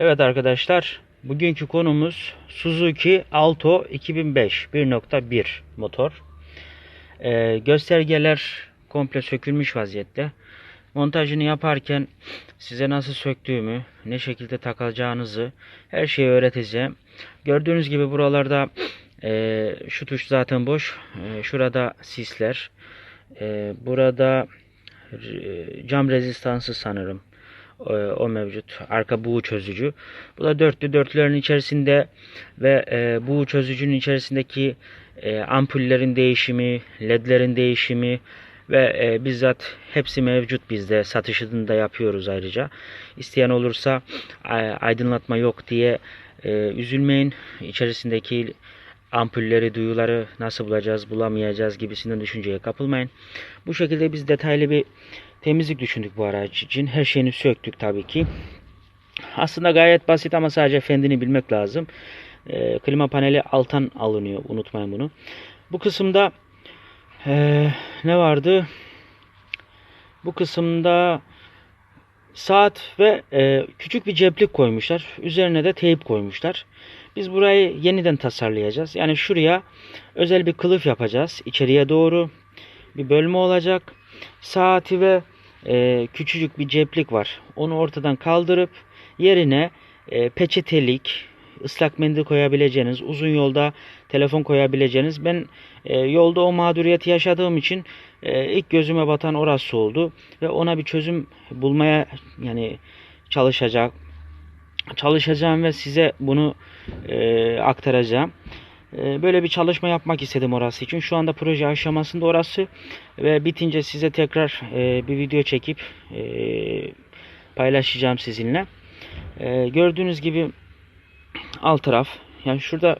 Evet arkadaşlar, bugünkü konumuz Suzuki Alto 2005 1.1 motor. Ee, göstergeler komple sökülmüş vaziyette. Montajını yaparken size nasıl söktüğümü, ne şekilde takacağınızı her şeyi öğreteceğim. Gördüğünüz gibi buralarda e, şu tuş zaten boş. E, şurada sisler. E, burada e, cam rezistansı sanırım. O, o mevcut. Arka buğu çözücü. Bu da dörtlü. Dörtlülerin içerisinde ve e, buğu çözücünün içerisindeki e, ampullerin değişimi, ledlerin değişimi ve e, bizzat hepsi mevcut bizde. Satışını da yapıyoruz ayrıca. İsteyen olursa e, aydınlatma yok diye e, üzülmeyin. İçerisindeki ampulleri, duyuları nasıl bulacağız, bulamayacağız gibisinden düşünceye kapılmayın. Bu şekilde biz detaylı bir temizlik düşündük bu araç için. Her şeyini söktük tabii ki. Aslında gayet basit ama sadece fendini bilmek lazım. Ee, klima paneli alttan alınıyor. Unutmayın bunu. Bu kısımda ee, ne vardı? Bu kısımda saat ve e, küçük bir ceplik koymuşlar. Üzerine de teyp koymuşlar. Biz burayı yeniden tasarlayacağız. Yani şuraya özel bir kılıf yapacağız. İçeriye doğru bir bölme olacak. Saati ve e, küçücük bir ceplik var. Onu ortadan kaldırıp yerine e, peçetelik, ıslak mendil koyabileceğiniz, uzun yolda telefon koyabileceğiniz. Ben e, yolda o mağduriyeti yaşadığım için e, ilk gözüme batan orası oldu ve ona bir çözüm bulmaya yani çalışacak çalışacağım ve size bunu e, aktaracağım. E, böyle bir çalışma yapmak istedim orası için. Şu anda proje aşamasında orası ve bitince size tekrar e, bir video çekip e, paylaşacağım sizinle. E, gördüğünüz gibi alt taraf yani şurada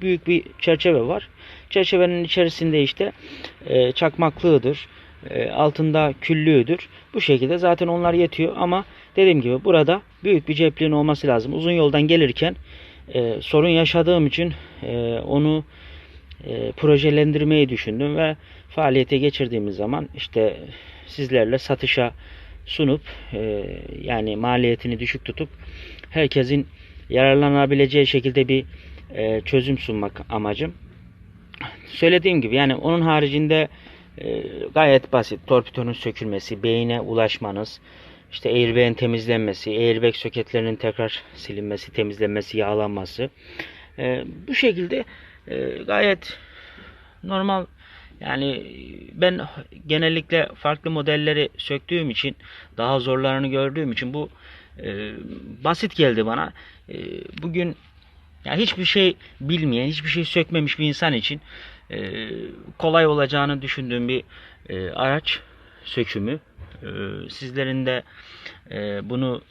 büyük bir çerçeve var. Çerçevenin içerisinde işte çakmaklığıdır. Altında küllüğüdür. Bu şekilde zaten onlar yetiyor ama dediğim gibi burada büyük bir cepliğin olması lazım. Uzun yoldan gelirken e, sorun yaşadığım için e, onu e, projelendirmeyi düşündüm ve faaliyete geçirdiğimiz zaman işte sizlerle satışa sunup e, yani maliyetini düşük tutup herkesin yararlanabileceği şekilde bir e, çözüm sunmak amacım. Söylediğim gibi yani onun haricinde e, gayet basit. Torpidonun sökülmesi, beyine ulaşmanız, işte airbag'in temizlenmesi, airbag soketlerinin tekrar silinmesi, temizlenmesi, yağlanması. E, bu şekilde e, gayet normal yani ben genellikle farklı modelleri söktüğüm için daha zorlarını gördüğüm için bu e, basit geldi bana. E, bugün ya hiçbir şey bilmeyen, hiçbir şey sökmemiş bir insan için e, kolay olacağını düşündüğüm bir e, araç sökümü. E, sizlerin de e, bunu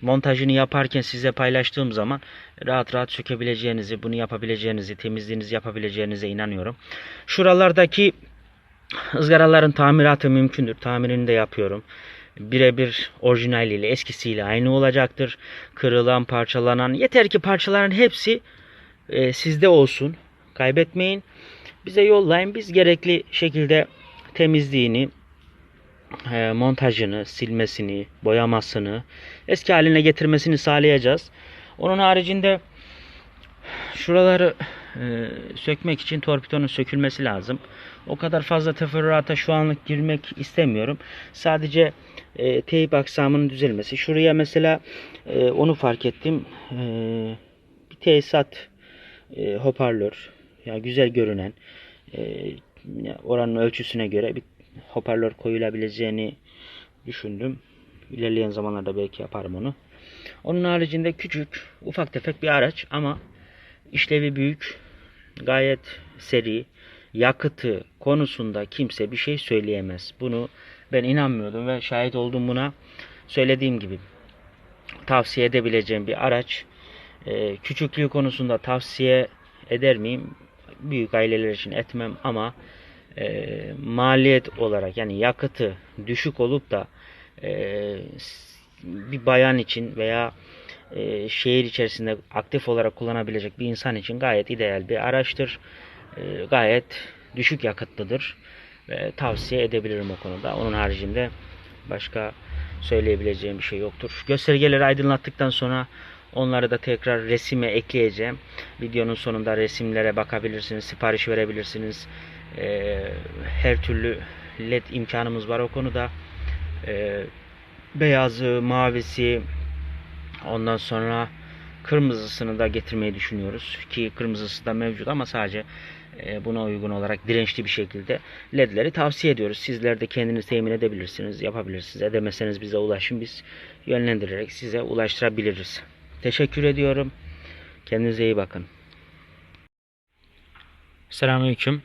montajını yaparken size paylaştığım zaman rahat rahat sökebileceğinizi, bunu yapabileceğinizi, temizliğinizi yapabileceğinize inanıyorum. Şuralardaki ızgaraların tamiratı mümkündür. Tamirini de yapıyorum. Birebir orijinaliyle, eskisiyle aynı olacaktır. Kırılan, parçalanan, yeter ki parçaların hepsi e, sizde olsun. Kaybetmeyin. Bize yollayın. Biz gerekli şekilde temizliğini, montajını, silmesini, boyamasını, eski haline getirmesini sağlayacağız. Onun haricinde şuraları e, sökmek için torpidonun sökülmesi lazım. O kadar fazla teferruata şu anlık girmek istemiyorum. Sadece e, teyip aksamının düzelmesi. Şuraya mesela e, onu fark ettim. E, bir tesisat e, hoparlör. Ya güzel görünen oranın ölçüsüne göre bir hoparlör koyulabileceğini düşündüm. İlerleyen zamanlarda belki yaparım onu. Onun haricinde küçük, ufak tefek bir araç ama işlevi büyük, gayet seri, yakıtı konusunda kimse bir şey söyleyemez. Bunu ben inanmıyordum ve şahit oldum buna. Söylediğim gibi tavsiye edebileceğim bir araç. Ee, küçüklüğü konusunda tavsiye eder miyim? Büyük aileler için etmem ama e, maliyet olarak yani yakıtı düşük olup da e, bir bayan için veya e, şehir içerisinde aktif olarak kullanabilecek bir insan için gayet ideal bir araçtır. E, gayet düşük yakıtlıdır ve tavsiye edebilirim o konuda. Onun haricinde başka söyleyebileceğim bir şey yoktur. Göstergeleri aydınlattıktan sonra Onları da tekrar resime ekleyeceğim. Videonun sonunda resimlere bakabilirsiniz, sipariş verebilirsiniz. Ee, her türlü led imkanımız var o konuda. Ee, beyazı, mavisi, ondan sonra kırmızısını da getirmeyi düşünüyoruz. Ki kırmızısı da mevcut ama sadece e, buna uygun olarak dirençli bir şekilde ledleri tavsiye ediyoruz. Sizler de kendiniz temin edebilirsiniz, yapabilirsiniz. Edemezseniz bize ulaşın. Biz yönlendirerek size ulaştırabiliriz. Teşekkür ediyorum. Kendinize iyi bakın. Selamünaleyküm.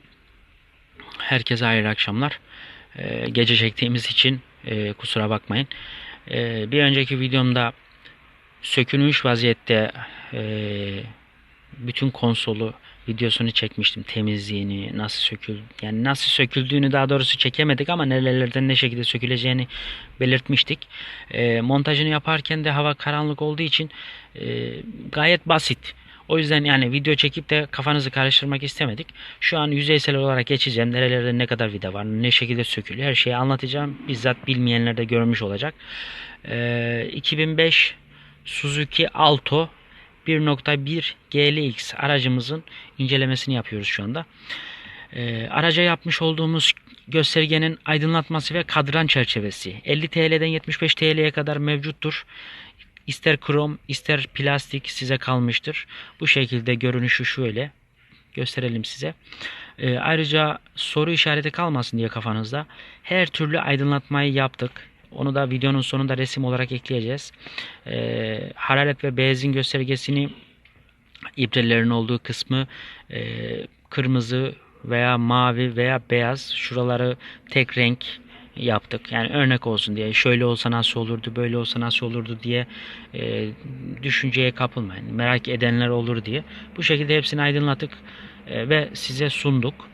Herkese hayırlı akşamlar. Ee, gece çektiğimiz için e, kusura bakmayın. Ee, bir önceki videomda sökülmüş vaziyette e, bütün konsolu videosunu çekmiştim. Temizliğini, nasıl sökül yani nasıl söküldüğünü daha doğrusu çekemedik ama nerelerden ne şekilde söküleceğini belirtmiştik. E, montajını yaparken de hava karanlık olduğu için e, gayet basit. O yüzden yani video çekip de kafanızı karıştırmak istemedik. Şu an yüzeysel olarak geçeceğim. Nerelerde ne kadar vida var, ne şekilde sökülüyor her şeyi anlatacağım. Bizzat bilmeyenler de görmüş olacak. E, 2005 Suzuki Alto 1.1 GLX aracımızın incelemesini yapıyoruz şu anda. Ee, araca yapmış olduğumuz göstergenin aydınlatması ve kadran çerçevesi 50 TL'den 75 TL'ye kadar mevcuttur. İster krom ister plastik size kalmıştır. Bu şekilde görünüşü şöyle gösterelim size. Ee, ayrıca soru işareti kalmasın diye kafanızda her türlü aydınlatmayı yaptık. Onu da videonun sonunda resim olarak ekleyeceğiz. Ee, hararet ve benzin göstergesini ibrelerin olduğu kısmı e, kırmızı veya mavi veya beyaz şuraları tek renk yaptık. Yani örnek olsun diye şöyle olsa nasıl olurdu böyle olsa nasıl olurdu diye e, düşünceye kapılmayın. Merak edenler olur diye. Bu şekilde hepsini aydınlattık e, ve size sunduk.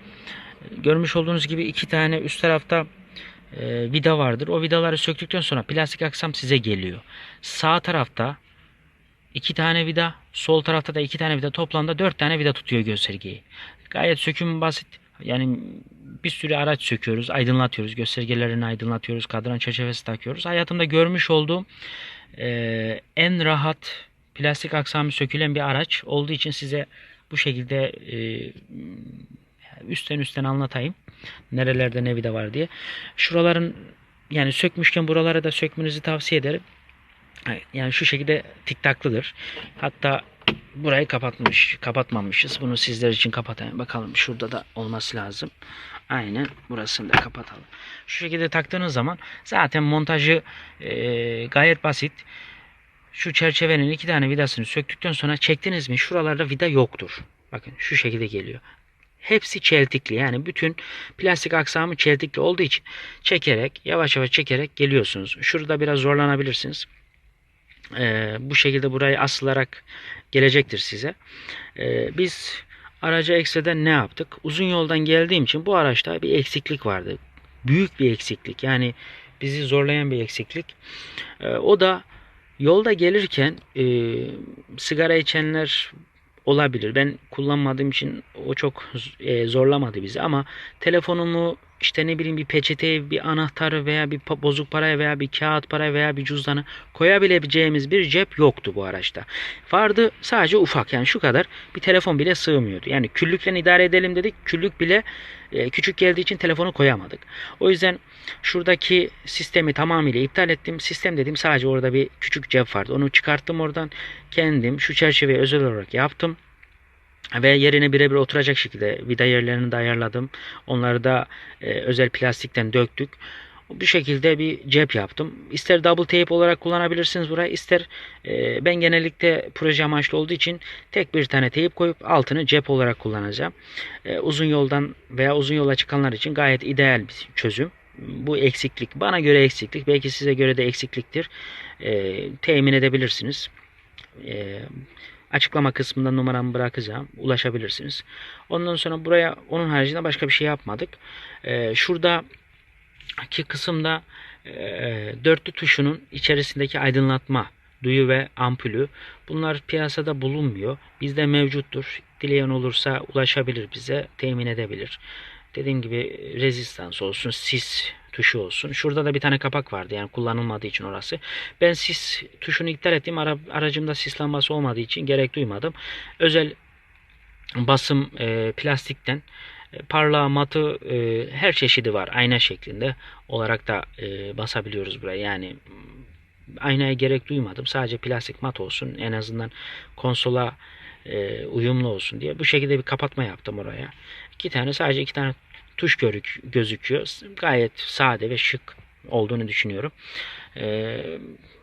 Görmüş olduğunuz gibi iki tane üst tarafta e, vida vardır. O vidaları söktükten sonra plastik aksam size geliyor. Sağ tarafta iki tane vida, sol tarafta da iki tane vida toplamda dört tane vida tutuyor göstergeyi. Gayet söküm basit. Yani bir sürü araç söküyoruz, aydınlatıyoruz, göstergelerini aydınlatıyoruz, kadran çerçevesi takıyoruz. Hayatımda görmüş olduğum e, en rahat plastik aksamı sökülen bir araç olduğu için size bu şekilde e, üstten üstten anlatayım. Nerelerde ne vida var diye. Şuraların yani sökmüşken buralara da sökmenizi tavsiye ederim. Yani şu şekilde tiktaklıdır. Hatta burayı kapatmış, kapatmamışız. Bunu sizler için kapatayım. Bakalım şurada da olması lazım. Aynen burasını da kapatalım. Şu şekilde taktığınız zaman zaten montajı e, gayet basit. Şu çerçevenin iki tane vidasını söktükten sonra çektiniz mi şuralarda vida yoktur. Bakın şu şekilde geliyor. Hepsi çeltikli yani bütün plastik aksamı çeltikli olduğu için çekerek yavaş yavaş çekerek geliyorsunuz. Şurada biraz zorlanabilirsiniz. Ee, bu şekilde burayı asılarak gelecektir size. Ee, biz araca ekstradan ne yaptık? Uzun yoldan geldiğim için bu araçta bir eksiklik vardı. Büyük bir eksiklik yani bizi zorlayan bir eksiklik. Ee, o da yolda gelirken e, sigara içenler olabilir. Ben kullanmadığım için o çok e, zorlamadı bizi ama telefonumu işte ne bileyim bir peçeteye bir anahtarı veya bir bozuk paraya veya bir kağıt paraya veya bir cüzdanı koyabileceğimiz bir cep yoktu bu araçta. Vardı sadece ufak yani şu kadar bir telefon bile sığmıyordu. Yani küllükle idare edelim dedik. Küllük bile e, küçük geldiği için telefonu koyamadık. O yüzden şuradaki sistemi tamamıyla iptal ettim. Sistem dediğim sadece orada bir küçük cep vardı. Onu çıkarttım oradan. Kendim şu çerçeveyi özel olarak yaptım ve yerine birebir oturacak şekilde vida yerlerini de ayarladım. Onları da e, özel plastikten döktük. Bu şekilde bir cep yaptım. İster double tape olarak kullanabilirsiniz buraya, ister e, ben genellikle proje amaçlı olduğu için tek bir tane teyp koyup altını cep olarak kullanacağım. E, uzun yoldan veya uzun yola çıkanlar için gayet ideal bir çözüm. Bu eksiklik bana göre eksiklik, belki size göre de eksikliktir. E, temin edebilirsiniz. E, Açıklama kısmında numaramı bırakacağım. Ulaşabilirsiniz. Ondan sonra buraya onun haricinde başka bir şey yapmadık. Ee, şuradaki kısımda e, dörtlü tuşunun içerisindeki aydınlatma duyu ve ampulü. Bunlar piyasada bulunmuyor. Bizde mevcuttur. Dileyen olursa ulaşabilir bize, temin edebilir. Dediğim gibi rezistans olsun, sis tuşu olsun. Şurada da bir tane kapak vardı yani kullanılmadığı için orası. Ben sis tuşunu iptal ettim. Ara, aracımda sis lambası olmadığı için gerek duymadım. Özel basım e, plastikten parlağı matı e, her çeşidi var. Ayna şeklinde olarak da e, basabiliyoruz buraya. Yani aynaya gerek duymadım. Sadece plastik mat olsun. En azından konsola e, uyumlu olsun diye. Bu şekilde bir kapatma yaptım oraya. İki tane sadece iki tane tuş görük, gözüküyor. Gayet sade ve şık olduğunu düşünüyorum. E,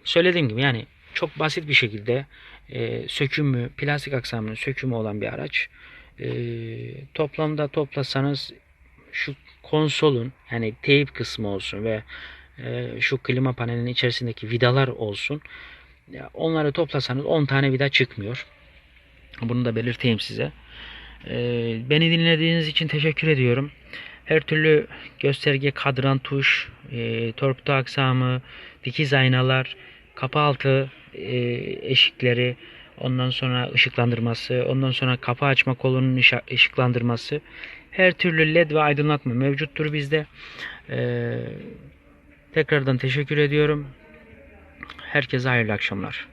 söylediğim gibi yani çok basit bir şekilde e, sökümü, plastik aksamının sökümü olan bir araç. E, toplamda toplasanız şu konsolun yani teyip kısmı olsun ve e, şu klima panelinin içerisindeki vidalar olsun. Onları toplasanız 10 tane vida çıkmıyor. Bunu da belirteyim size. E, beni dinlediğiniz için teşekkür ediyorum. Her türlü gösterge, kadran tuş, e, torpido aksamı, dikiz aynalar, kapı altı e, eşikleri, ondan sonra ışıklandırması, ondan sonra kapı açma kolunun ışıklandırması, her türlü led ve aydınlatma mevcuttur bizde. E, tekrardan teşekkür ediyorum. Herkese hayırlı akşamlar.